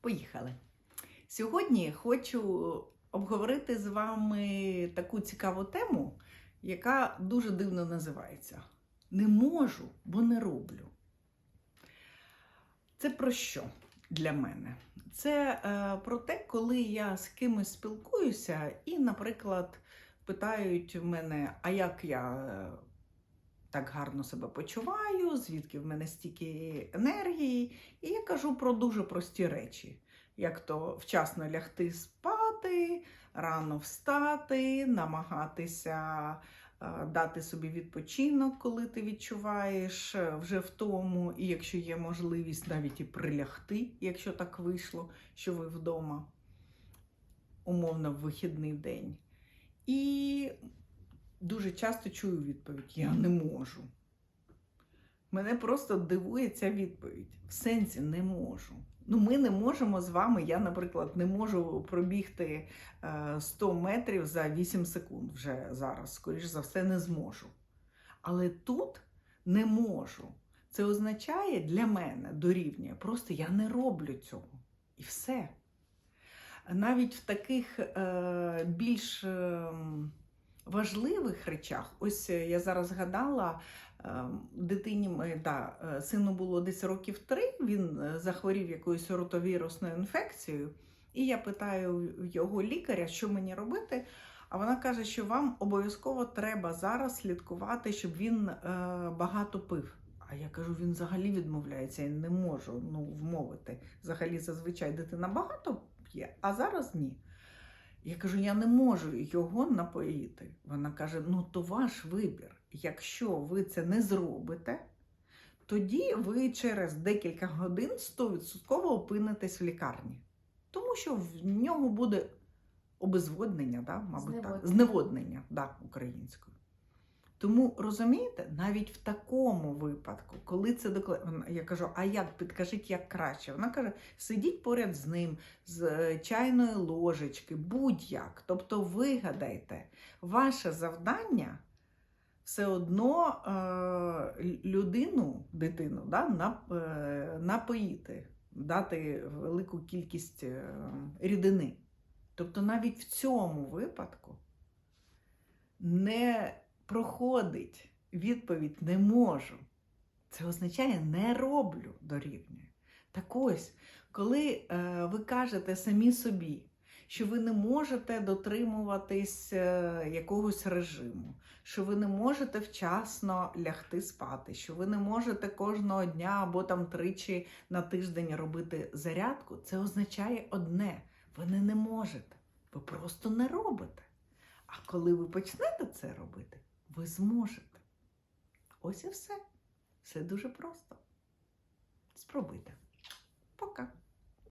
Поїхали. Сьогодні хочу обговорити з вами таку цікаву тему, яка дуже дивно називається Не можу, бо не роблю. Це про що для мене? Це е, про те, коли я з кимось спілкуюся, і, наприклад, питають в мене, а як я е, так гарно себе почуваю, звідки в мене стільки енергії. І я кажу про дуже прості речі, як то вчасно лягти спати, рано встати, намагатися е, дати собі відпочинок, коли ти відчуваєш е, вже втому, і якщо є можливість, навіть і прилягти, якщо так вийшло, що ви вдома, умовно, в вихідний день. І дуже часто чую відповідь: Я не можу. Мене просто дивує ця відповідь. В сенсі не можу. Ну, ми не можемо з вами. Я, наприклад, не можу пробігти е, 100 метрів за 8 секунд вже зараз, скоріш за все, не зможу. Але тут не можу. Це означає для мене дорівнює. Просто я не роблю цього. І все. Навіть в таких е, більш е, важливих речах, ось е, я зараз згадала, е, дитині да, е, сину було десь років три, він е, захворів якоюсь ротовірусною інфекцією, і я питаю його лікаря, що мені робити. А вона каже, що вам обов'язково треба зараз слідкувати, щоб він е, багато пив. А я кажу, він взагалі відмовляється, я не можу ну, вмовити. Взагалі, зазвичай дитина багато п'є, а зараз ні. Я кажу, я не можу його напоїти. Вона каже: ну то ваш вибір. Якщо ви це не зробите, тоді ви через декілька годин 100% опинитесь в лікарні. Тому що в нього буде обезводнення, да, мабуть, так, Зневоднення. зневоднення да, українською. Тому розумієте, навіть в такому випадку, коли це докладно, я кажу, а як підкажіть, як краще? Вона каже: сидіть поряд з ним, з е, чайної ложечки, будь-як. Тобто вигадайте, ваше завдання все одно е, людину, дитину, да, нап- е, напоїти, дати велику кількість е, рідини. Тобто навіть в цьому випадку не проходить відповідь не можу. Це означає не роблю дорівнює. Так ось, коли е, ви кажете самі собі, що ви не можете дотримуватись е, якогось режиму, що ви не можете вчасно лягти спати, що ви не можете кожного дня або там тричі на тиждень робити зарядку, це означає одне: ви не, не можете, ви просто не робите. А коли ви почнете це робити, ви зможете. Ось і все. Все дуже просто. Спробуйте. Пока.